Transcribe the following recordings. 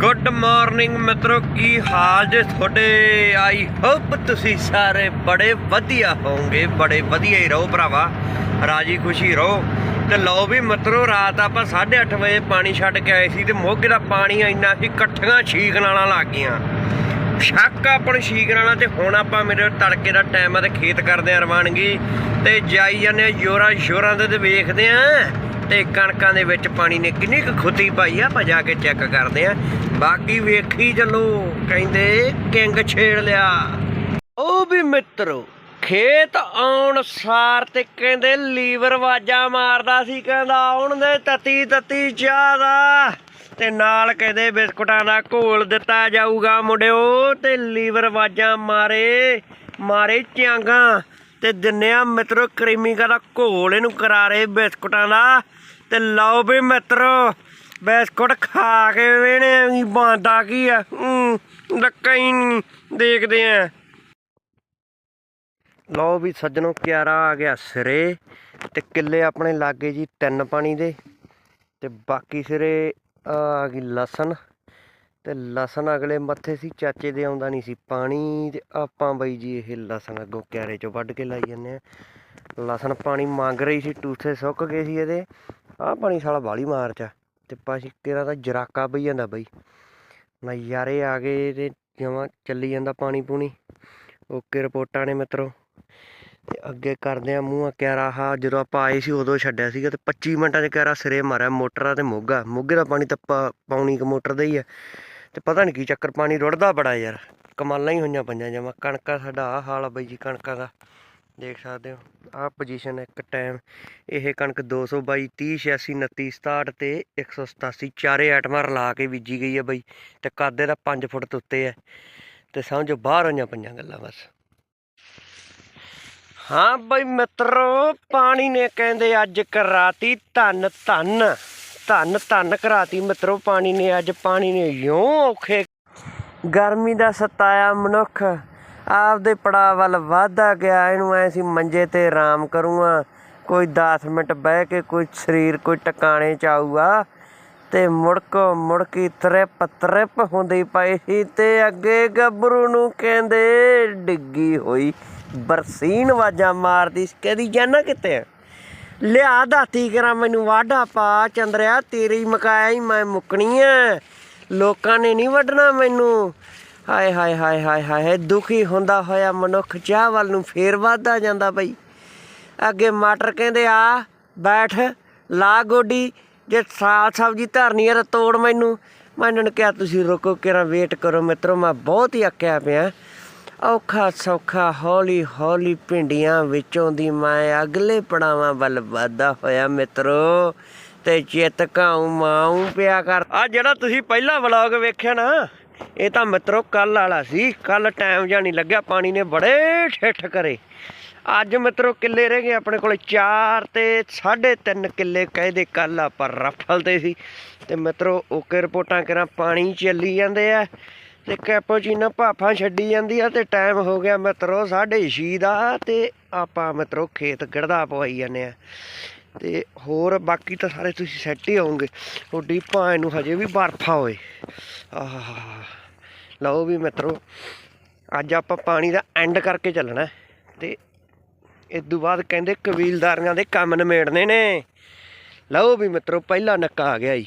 Good morning ਮਿੱਤਰੋ, ਕੀ ਹਾਲ ਜੇ ਤੁਹਾਡੇ? ਆਈ ਹੋਪ ਤੁਸੀਂ ਸਾਰੇ ਬੜੇ ਵਧੀਆ ਹੋਵੋਗੇ, ਬੜੇ ਵਧੀਆ ਹੀ ਰਹੋ ਭਰਾਵਾ, ਰਾਜੀ ਖੁਸ਼ੀ ਰਹੋ। ਤੇ ਲਓ ਵੀ ਮਿੱਤਰੋ, ਰਾਤ ਆਪਾਂ 8:30 ਵਜੇ ਪਾਣੀ ਛੱਡ ਕੇ ਆਏ ਸੀ ਤੇ ਮੋਗੇ ਦਾ ਪਾਣੀ ਇੰਨਾ ਸੀ, ਇਕੱਠੀਆਂ ਛੀਕ ਨਾਲਾਂ ਲੱਗ ਗਈਆਂ। ਸ਼ੱਕ ਆਪਣ ਛੀਕ ਨਾਲਾਂ ਤੇ ਹੁਣ ਆਪਾਂ ਮੇਰੇ ਤੜਕੇ ਦਾ ਟਾਈਮ ਆ ਤੇ ਖੇਤ ਕਰਦੇ ਆ ਰਵਾਨਗੀ। ਤੇ ਜਾਈ ਜਾਂਦੇ ਆ ਜੋਰਾਂ ਸ਼ੋਰਾਂ ਦੇ ਤੇ ਵੇਖਦੇ ਆ। ਤੇ ਕਣਕਾਂ ਦੇ ਵਿੱਚ ਪਾਣੀ ਨੇ ਕਿੰਨੀ ਕੁ ਖੁੱਤੀ ਪਾਈ ਆ, ਆਪਾਂ ਜਾ ਕੇ ਚੈੱਕ ਕਰਦੇ ਆ। ਬਾਕੀ ਵੇਖੀ ਚੱਲੋ, ਕਹਿੰਦੇ ਕਿੰਗ ਛੇੜ ਲਿਆ। ਉਹ ਵੀ ਮਿੱਤਰੋ, ਖੇਤ ਆਉਣ ਸਾਰ ਤੇ ਕਹਿੰਦੇ ਲੀਵਰ ਵਾਜਾ ਮਾਰਦਾ ਸੀ, ਕਹਿੰਦਾ ਆਉਣ ਦੇ ਤਤੀ ਤਤੀ ਚਾਹ ਦਾ ਤੇ ਨਾਲ ਕਹਿੰਦੇ ਬਿਸਕੁਟਾਂ ਦਾ ਘੋਲ ਦਿੱਤਾ ਜਾਊਗਾ ਮੁੰਡਿਓ, ਤੇ ਲੀਵਰ ਵਾਜਾ ਮਾਰੇ ਮਾਰੇ ਚਾਂਗਾ ਤੇ ਦਿੰਨਿਆ ਮਿੱਤਰੋ ਕਰੀਮੀਕਾ ਦਾ ਘੋਲ ਇਹਨੂੰ ਕਰਾ ਰਹੇ ਬਿਸਕੁਟਾਂ ਦਾ। ਤੇ ਲਓ ਵੀ ਮਿੱਤਰੋ, ਬਿਸਕੁਟ ਖਾ ਕੇ ਵੇਣੇ ਵੀ ਬਾਂਦਾ ਕੀ ਆ? ਹੂੰ, ਲੱਕਾ ਹੀ ਨੀ ਦੇਖਦੇ ਆ। ਲਓ ਵੀ ਸੱਜਣੋ, ਕਿਆਰਾ ਆ ਗਿਆ ਸਿਰੇ ਤੇ ਕਿੱਲੇ ਆਪਣੇ ਲਾਗੇ ਜੀ ਤਿੰਨ ਪਾਣੀ ਦੇ ਤੇ ਬਾਕੀ ਸਿਰੇ ਆ ਗਈ ਲਸਣ। ਤੇ ਲਸਣ ਅਗਲੇ ਮੱਥੇ ਸੀ, ਚਾਚੇ ਦੇ ਆਉਂਦਾ ਨਹੀਂ ਸੀ ਪਾਣੀ ਤੇ ਆਪਾਂ ਬਾਈ ਜੀ ਇਹ ਲਸਣ ਅੱਗੋਂ ਕਿਆਰੇ ਚੋਂ ਵੱਢ ਕੇ ਲਾਈ ਜੰਨੇ ਆ ਲਸਣ ਪਾਣੀ ਮੰਗ ਰਹੀ ਸੀ, ਟੂਥੇ ਸੁੱਕ ਗਏ ਸੀ ਇਹਦੇ। ਆਹ ਪਾਣੀ ਸਾਲਾ ਬਾਲੀ ਮਾਰਚ ਆ। ਤੇ ਪਾછી ਕਿਹੜਾ ਤਾਂ ਜਰਾਕਾ ਪਈ ਜਾਂਦਾ ਬਈ। ਨਜ਼ਾਰੇ ਆ ਗਏ ਤੇ ਜਮਾਂ ਚੱਲੀ ਜਾਂਦਾ ਪਾਣੀ ਪੂਣੀ। ਓਕੇ ਰਿਪੋਰਟਾਂ ਨੇ ਮਿੱਤਰੋ। ਤੇ ਅੱਗੇ ਕਰਦੇ ਆ ਮੂੰਹ ਕਿਆਰਾ। ਹਾ ਜਦੋਂ ਆਪਾਂ ਆਏ ਸੀ ਉਦੋਂ ਛੱਡਿਆ ਸੀਗਾ ਤੇ 25 ਮਿੰਟਾਂ 'ਚ ਕਿਆਰਾ ਸਿਰੇ ਮਾਰਿਆ, ਮੋਟਰਾਂ ਤੇ ਮੋਗਾ। ਮੋਗੇ ਦਾ ਪਾਣੀ ਤਾਂ ਪਾ- ਪੌਣੀ ਕ ਮੋਟਰ ਦਾ ਹੀ ਆ। ਤੇ ਪਤਾ ਨਹੀਂ ਕੀ ਚੱਕਰ, ਪਾਣੀ ਰੁੜਦਾ ਬੜਾ ਯਾਰ। ਕਮਾਲਾਂ ਹੀ ਹੋਈਆਂ ਪੰਜਾਂ ਜਮਾ। ਕਣਕਾਂ ਸਾਡਾ ਆ ਹਾਲ ਆ ਬਾਈ ਜੀ, ਕਣਕਾਂ ਦਾ। ਦੇਖ ਸਕਦੇ ਹੋ, ਆਹ ਪੋਜੀਸ਼ਨ ਇੱਕ ਟਾਈਮ ਇਹ ਕਣਕ 222 30 86 29 67 ਤੇ 187 ਚਾਰੇ ਆਈਟਮਾਂ ਰਲਾ ਕੇ ਬੀਜੀ ਗਈ ਹੈ ਬਈ। ਤੇ ਕਾਦੇ ਦਾ 5 ਫੁੱਟ ਤੋਂ ਉੱਤੇ ਹੈ। ਤੇ ਸਮਝੋ, ਬਾਹਰ ਹੋਈਆਂ ਪਈਆਂ ਗੱਲਾਂ ਬਸ। ਹਾਂ ਬਈ ਮਿੱਤਰੋ, ਪਾਣੀ ਨੇ ਕਹਿੰਦੇ ਅੱਜ ਕਰਾਤੀ ਧੰਨ ਧੰਨ ਧੰਨ ਧੰਨ ਕਰਾਤੀ ਮਿੱਤਰੋ, ਪਾਣੀ ਨੇ ਅੱਜ ਪਾਣੀ ਨੇ ਯੋਂ ਔਖੇ ਗਰਮੀ ਦਾ ਸਤਾਇਆ ਮਨੁੱਖ। ਆਪਦੇ ਪੜਾ ਵੱਲ ਵਾਧਾ ਗਿਆ, ਇਹਨੂੰ ਐ ਸੀ ਮੰਜੇ ਤੇ ਆਰਾਮ ਕਰੂੰਗਾ। ਕੋਈ 10 ਮਿੰਟ ਬਹਿ ਕੇ ਕੋਈ ਸਰੀਰ, ਕੋਈ ਟਿਕਾਣੇ ਚ ਆਊਗਾ ਤੇ ਮੁੜਕੋ ਮੁੜਕੀ ਤ੍ਰਿਪ ਤ੍ਰਿਪ ਹੁੰਦੀ ਪਈ ਸੀ ਤੇ ਅੱਗੇ ਗੱਭਰੂ ਨੂੰ ਕਹਿੰਦੇ, ਡਿੱਗੀ ਹੋਈ ਬਰਸੀਨ ਵਾਜਾਂ ਮਾਰਦੀ ਸੀ। ਕਦੀ ਜਾਣਾ ਕਿਤੇ? ਲਿਆ ਦਾਤੀ ਕਰਾਂ, ਮੈਨੂੰ ਵਾਢਾ ਪਾ, ਚੰਦਰਿਆ ਤੇਰੀ ਮਕਾਇਆ ਹੀ ਮੈਂ ਮੁੱਕਣੀ ਐ। ਲੋਕਾਂ ਨੇ ਨਹੀਂ ਵੱਢਣਾ ਮੈਨੂੰ। ਹਾਏ ਹਾਏ ਹਾਏ ਹਾਏ ਹਾਏ ਦੁਖੀ ਹੁੰਦਾ ਹੋਇਆ ਮਨੁੱਖ, ਚਾਹ ਵੱਲ ਨੂੰ ਫੇਰ ਵੱਧਦਾ ਜਾਂਦਾ ਬਈ। ਅੱਗੇ ਮਾਟਰ ਕਹਿੰਦੇ, ਆ, ਬੈਠ, ਲਾ ਗੋਡੀ, ਜੇ ਸਾਲ ਸਬਜ਼ੀ ਧਰਨੀ ਹੈ ਤਾਂ ਤੋੜ ਮੈਨੂੰ। ਮੈਂ ਇਹਨਾਂ ਨੂੰ ਕਿਹਾ, ਤੁਸੀਂ ਰੁਕੋ, ਕਿਰਾ ਵੇਟ ਕਰੋ ਮਿੱਤਰੋ, ਮੈਂ ਬਹੁਤ ਹੀ ਅੱਕਿਆ ਪਿਆ। ਔਖਾ ਸੌਖਾ ਹੌਲੀ ਹੌਲੀ ਪਿੰਡੀਆਂ ਵਿੱਚੋਂ ਦੀ ਮੈਂ ਅਗਲੇ ਪੜਾਵਾਂ ਵੱਲ ਵਾਧਾ ਹੋਇਆ ਮਿੱਤਰੋ, ਤੇ ਚਿੱਤ ਕਾਉ ਮਾਉ ਪਿਆ ਕਰ। ਆ ਜਿਹੜਾ ਤੁਸੀਂ ਪਹਿਲਾ ਵਲੌਗ ਵੇਖਿਆ ਨਾ, ਇਹ ਤਾਂ ਮਿੱਤਰੋ ਕੱਲ ਵਾਲਾ ਸੀ। ਕੱਲ ਟਾਈਮ ਜਾਂ ਨਹੀਂ ਲੱਗਿਆ, ਪਾਣੀ ਨੇ ਬੜੇ ਠਿੱਠ ਕਰੇ। ਅੱਜ ਮਿੱਤਰੋ ਕਿੱਲੇ ਰਹਿ ਗਏ ਆਪਣੇ ਕੋਲ 4 ਤੇ 3.5 ਕਿੱਲੇ ਕਹਿੰਦੇ ਕੱਲ ਆਪਾਂ ਰਫਲ ਤੇ ਸੀ। ਤੇ ਮਿੱਤਰੋ ਓਕੇ ਰਿਪੋਰਟਾਂ ਕਰਾਂ, ਪਾਣੀ ਚੱਲੀ ਜਾਂਦੇ ਆ। ਤੇ ਕੈਪੋਚੀਨੋ ਭਾਫਾਂ ਛੱਡੀ ਜਾਂਦੀ ਆ ਤੇ ਟਾਈਮ ਹੋ ਗਿਆ ਮਿੱਤਰੋ 6:30 ਦਾ ਤੇ ਆਪਾਂ ਮਿੱਤਰੋ ਖੇਤ ਗੜਦਾ ਪਵਾਈ ਜਾਂਦੇ ਆ। ਤੇ ਹੋਰ ਬਾਕੀ ਤਾਂ ਸਾਰੇ ਤੁਸੀਂ ਸੈੱਟ ਹੀ ਆਉਂਗੇ ਤੁਹਾਡੀ ਭਾਂ ਨੂੰ ਹਜੇ ਵੀ ਬਰਫਾ ਹੋਏ। ਆਹ ਲਓ ਵੀ ਮਿੱਤਰੋ, ਅੱਜ ਆਪਾਂ ਪਾਣੀ ਦਾ ਐਂਡ ਕਰਕੇ ਚੱਲਣਾ ਹੈ ਤੇ ਇਸ ਤੋਂ ਬਾਅਦ ਕਹਿੰਦੇ ਕਬੀਲਦਾਰੀਆਂ ਦੇ ਕੰਮ ਨਿਮੇੜਨੇ ਨੇ। ਲਓ ਵੀ ਮਿੱਤਰੋ, ਪਹਿਲਾ ਨੱਕਾ ਆ ਗਿਆ ਜੀ।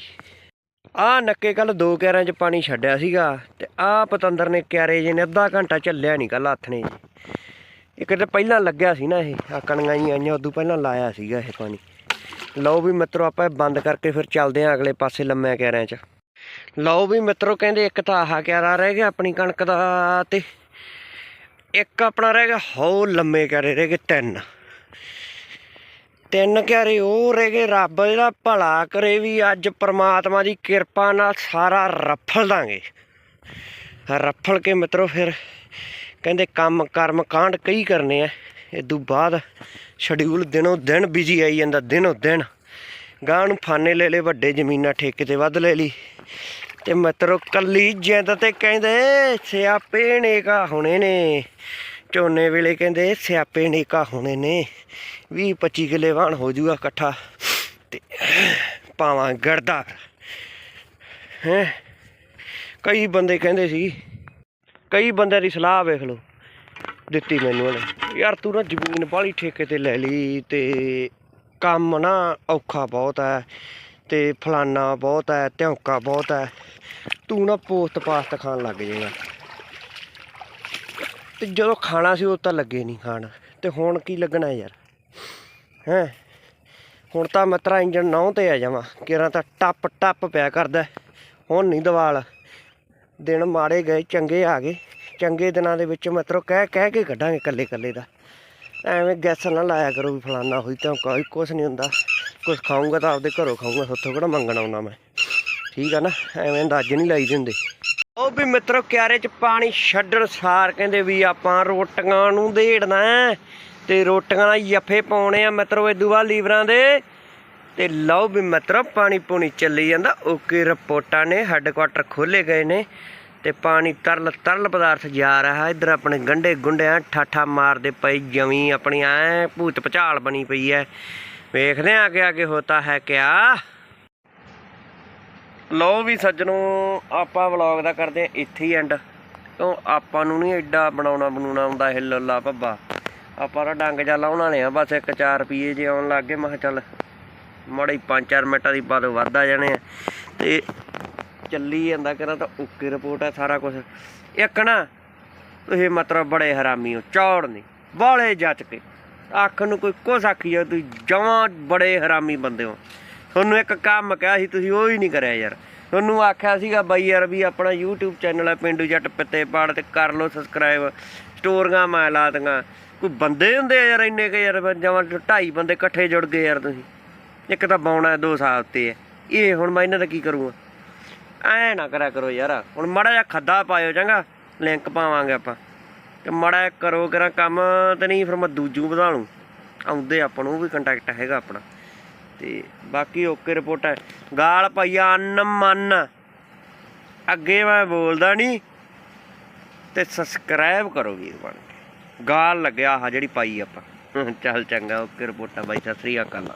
ਆਹ ਨੱਕੇ ਕੱਲ ਦੋ ਕਿਆਰਿਆਂ 'ਚ ਪਾਣੀ ਛੱਡਿਆ ਸੀਗਾ ਤੇ ਆਹ ਪਤੰਦਰ ਨੇ ਕਿਆਰੇ ਜੇ ਨੇ ਅੱਧਾ ਘੰਟਾ ਚੱਲਿਆ ਨਹੀਂ ਕੱਲ ਹੱਥ ਨੇ ਜੀ। ਇੱਕ ਤੇ ਪਹਿਲਾਂ ਲੱਗਿਆ ਸੀ ਨਾ ਇਹ ਆ ਕਣੀਆਂ ਹੀ ਆਈਆਂ, ਉਦੋਂ ਪਹਿਲਾਂ ਲਾਇਆ ਸੀਗਾ ਇਹ ਪਾਣੀ। ਲਓ ਵੀ ਮਿੱਤਰੋ ਆਪਾਂ ਇਹ ਬੰਦ ਕਰਕੇ ਫਿਰ ਚੱਲਦੇ ਆਂ ਅਗਲੇ ਪਾਸੇ ਲੰਮਿਆਂ ਕਿਆਰਿਆਂ 'ਚ। ਲਓ ਵੀ ਮਿੱਤਰੋ ਕਹਿੰਦੇ ਇੱਕ ਤਾਂ ਆਹ ਕਿਆਰਾ ਰਹਿ ਗਿਆ ਆਪਣੀ ਕਣਕ ਦਾ ਤੇ ਇੱਕ ਆਪਣਾ ਰਹਿ ਗਿਆ ਹੋ ਲੰਮੇ ਕਿਆਰੇ ਰਹਿ ਗਏ ਤਿੰਨ। ਤਿੰਨ ਘਰੇ ਉਹ ਰਹਿ ਗਏ, ਰੱਬ ਜਿਹੜਾ ਭਲਾ ਕਰੇ ਵੀ ਅੱਜ ਪ੍ਰਮਾਤਮਾ ਦੀ ਕਿਰਪਾ ਨਾਲ ਸਾਰਾ ਰਫਲ ਦਾਂਗੇ। ਰਫਲ ਕੇ ਮਿੱਤਰੋ ਫਿਰ ਕਹਿੰਦੇ ਕੰਮ ਕਰਮ ਕਾਂਡ ਕਈ ਕਰਨੇ ਆ ਇਦੋਂ ਬਾਅਦ ਸ਼ਡਿਊਲ ਦਿਨੋਂ ਦਿਨ ਬਿਜ਼ੀ ਆਈ ਜਾਂਦਾ, ਦਿਨੋਂ ਦਿਨ। ਗਾਂ ਨੂੰ ਫਾਨੇ ਲੈ ਲੈ ਵੱਡੇ ਜ਼ਮੀਨਾਂ ਠੇਕੇ ਤੇ ਵੱਧ ਲੈ ਲਈ। ਤੇ ਮਿੱਤਰੋ ਕੱਲੀ ਜਿੰਦ ਤੇ ਕਹਿੰਦੇ ਸਿਆਪੇ ਨੇ ਨੇਕਾ ਹੋਣੇ ਨੇ। ਝੋਨੇ ਵੇਲੇ ਕਹਿੰਦੇ ਸਿਆਪੇ ਨੇਕਾ ਹੋਣੇ ਨੇ। 20 25 ਕਿੱਲੇ ਵਾਹਣ ਹੋ ਜੂਗਾ ਇਕੱਠਾ ਤੇ ਪਾਵਾਂ ਗੜਦਾ। ਹੈ? ਕਈ ਬੰਦੇ ਕਹਿੰਦੇ ਸੀ, ਕਈ ਬੰਦਿਆਂ ਦੀ ਸਲਾਹ ਵੇਖ ਲਓ, ਦਿੱਤੀ ਮੈਨੂੰ ਉਹਨੇ। ਯਾਰ ਤੂੰ ਨਾ ਜ਼ਮੀਨ ਬਾਹਲੀ ਠੇਕੇ ਤੇ ਲੈ ਲਈ ਤੇ ਕੰਮ ਨਾ ਔਖਾ ਬਹੁਤ ਹੈ ਤੇ ਫਲਾਨਾ ਬਹੁਤ ਹੈ ਧਿਉਂਕਾ ਬਹੁਤ ਹੈ। ਤੂੰ ਨਾ ਪੋਸਤ ਪਾਸਤ ਖਾਣ ਲੱਗ ਜਾਏਗਾ। ਤੇ ਜਦੋਂ ਖਾਣਾ ਸੀ ਉਹ ਤਾਂ ਲੱਗੇ ਨਹੀਂ ਖਾਣ। ਤੇ ਹੁਣ ਕੀ ਲੱਗਣਾ ਯਾਰ? ਹੈ? ਹੁਣ ਤਾਂ ਮਤਰਾ ਇੰਜਣ ਇੰਜਨ ਨੌ ਤੇ ਆ ਜਾਵਾਂ। ਕਿਰਾਂ ਤਾਂ ਟੱਪ ਟੱਪ ਪਿਆ ਕਰਦਾ। ਹੁਣ ਨਹੀਂ ਦਵਾਲ। ਦਿਨ ਮਾੜੇ ਗਏ, ਚੰਗੇ ਆ ਗਏ। ਚੰਗੇ ਦਿਨਾਂ ਦੇ ਵਿੱਚ ਮਤਰੋ ਕਹਿ ਕਹਿ ਕੇ ਕੱਢਾਂਗੇ ਕੱਲੇ ਕੱਲੇ ਦਾ। ਐਵੇਂ ਗੈਸ ਨਾ ਲਾਇਆ ਕਰੋ ਵੀ ਫਲਾਨਾ ਹੋਈ ਤਾਂ ਕੋਈ ਕੁਛ ਨਹੀਂ ਹੁੰਦਾ। ਕੁਛ ਖਾਊਂਗਾ ਤਾਂ ਆਪਦੇ ਘਰੋਂ ਖਾਊਂਗਾ ਉੱਥੋਂ ਕਿਹੜਾ ਮੰਗਣ ਆਉਣਾ ਮੈਂ। ਠੀਕ ਆ ਨਾ? ਐਵੇਂ ਅੰਦਾਜ਼ੇ ਨਹੀਂ ਲਾਈ ਦਿੰਦੇ ਉਹ ਵੀ ਮਿੱਤਰੋ, ਕਿਆਰੇ 'ਚ ਪਾਣੀ ਛੱਡਣ ਸਾਰ ਕਹਿੰਦੇ ਵੀ ਆਪਾਂ ਰੋਟੀਆਂ ਨੂੰ ਦੇੜਨਾ ਤੇ ਰੋਟੀਆਂ ਨਾਲ ਜੱਫੇ ਪਾਉਣੇ ਆ ਮਿੱਤਰੋ ਇਦੂ ਬਾਅਦ ਲੀਵਰਾਂ ਦੇ। ਤੇ ਲਓ ਵੀ ਮਿੱਤਰੋ, ਪਾਣੀ ਪੂਣੀ ਚੱਲੀ ਜਾਂਦਾ। ਓਕੇ, ਰਿਪੋਰਟਾਂ ਨੇ ਹੈੱਡਕੁਆਟਰ ਖੋਲੇ ਗਏ ਨੇ ਤੇ ਪਾਣੀ ਤਰਲ ਤਰਲ ਪਦਾਰਥ ਜਾ ਰਿਹਾ। ਇੱਧਰ ਆਪਣੇ ਗੰਡੇ ਗੁੰਡਿਆਂ ਠਾਠਾ ਮਾਰਦੇ ਪਈ ਜਮੀ ਆਪਣੀ ਐ ਭੂਤ ਪਚਾਲ ਬਣੀ ਪਈ ਐ ਵੇਖਦੇ ਆ ਅੱਗੇ ਅੱਗੇ ਹੋਤਾ ਹੈ ਕਿਆ। ਲਓ ਵੀ ਸੱਜਣੋ, ਆਪਾਂ ਵਲੌਗ ਦਾ ਕਰਦੇ ਆ ਇੱਥੇ ਹੀ ਐਂਡ ਕਿਉਂ ਆਪਾਂ ਨੂੰ ਨਹੀਂ ਐਡਾ ਬਣਾਉਣਾ ਬਣਾਉਣਾ ਹੁੰਦਾ ਹਿੱਲਲਾ ਭੱਬਾ। ਆਪਾਂ ਤਾਂ ਡੰਗ ਜਾ ਲਾਉਣ ਵਾਲੇ ਆ ਬਸ ਇੱਕ 4 ਰੁਪਏ ਜੇ ਆਉਣ ਲੱਗ ਗਏ, ਮੈਂ ਚੱਲ ਮਾੜੇ 5-4 ਮਿੰਟਾਂ ਦੀ ਬਾਅਦ ਵੱਧ ਆ ਜਾਣੇ ਆ। ਤੇ ਚੱਲੀ ਜਾਂਦਾ ਕਿਹੜਾ ਤਾਂ ਓਕੇ ਰਿਪੋਰਟ ਹੈ ਸਾਰਾ ਕੁਝ ਇੱਕ ਨਾ, ਤੁਸੀਂ ਮਤਲਬ ਬੜੇ ਹਰਾਮੀ ਹੋ, ਚੌੜ ਨਹੀਂ ਬਾਲੇ ਜੱਟ ਕੇ। ਅੱਖ ਨੂੰ ਕੋਈ ਕੁਛ ਆਖੀ ਜਾ ਤੁਸੀਂ ਜਮਾਂ ਬੜੇ ਹਰਾਮੀ ਬੰਦੇ ਹੋ। ਤੁਹਾਨੂੰ ਇੱਕ ਕੰਮ ਕਿਹਾ ਸੀ, ਤੁਸੀਂ ਉਹ ਹੀ ਨਹੀਂ ਕਰਿਆ ਯਾਰ। ਤੁਹਾਨੂੰ ਆਖਿਆ ਸੀਗਾ ਬਾਈ ਯਾਰ ਵੀ ਆਪਣਾ YouTube ਚੈਨਲ ਹੈ ਪਿੰਡੂ ਜੱਟ ਪਿੱਤੇ ਪਾੜ ਤੇ ਕਰ ਲਓ ਸਬਸਕ੍ਰਾਈਬ ਸਟੋਰੀਆਂ ਮੈਂ ਲਾ ਕੋਈ ਬੰਦੇ ਹੁੰਦੇ ਆ ਯਾਰ ਇੰਨੇ ਕਿ ਯਾਰ ਜਮਾਂ ਢਾਈ ਬੰਦੇ ਇਕੱਠੇ ਜੁੜ ਗਏ ਯਾਰ ਤੁਸੀਂ। ਇੱਕ ਤਾਂ ਬੌਣਾ ਦੋ ਸਾਲ 'ਤੇ ਹੈ ਇਹ ਹੁਣ ਮੈਂ ਇਹਨਾਂ ਦਾ ਕੀ ਕਰੂੰਗਾ? ਐ ਨਾ ਕਰਿਆ ਕਰੋ ਯਾਰ। ਹੁਣ ਮਾੜਾ ਜਿਹਾ ਖੱਦਾ ਪਾਇਓ ਚੰਗਾ ਲਿੰਕ ਪਾਵਾਂਗੇ ਆਪਾਂ। ਤੇ ਮਾੜਾ ਜਿਹਾ ਕਰੋ ਕਰਾਂ ਕੰਮ ਤੇ ਨਹੀਂ ਫਿਰ ਮੈਂ ਦੂਜੂ ਵਧਾ ਲੂੰ ਆਉਂਦੇ ਆਪਾਂ ਨੂੰ ਉਹ ਵੀ ਕੰਟੈਕਟ ਹੈਗਾ ਆਪਣਾ। ਤੇ ਬਾਕੀ ਓਕੇ ਰਿਪੋਰਟ ਹੈ। ਗਾਲ ਪਈਆ ਅੰਨ ਮੰਨ ਅੱਗੇ ਮੈਂ ਬੋਲਦਾ ਨਹੀਂ। ਤੇ ਸਬਸਕ੍ਰਾਈਬ ਕਰੋ ਵੀਰ ਬਣ ਕੇ। ਗਾਲ ਲੱਗਿਆ ਆਹ ਜਿਹੜੀ ਪਾਈ ਆਪਾਂ। ਚੱਲ ਚੰਗਾ, ਓਕੇ ਰਿਪੋਰਟਾਂ ਬਾਈ, ਸਤਿ ਸ੍ਰੀ ਅਕਾਲ।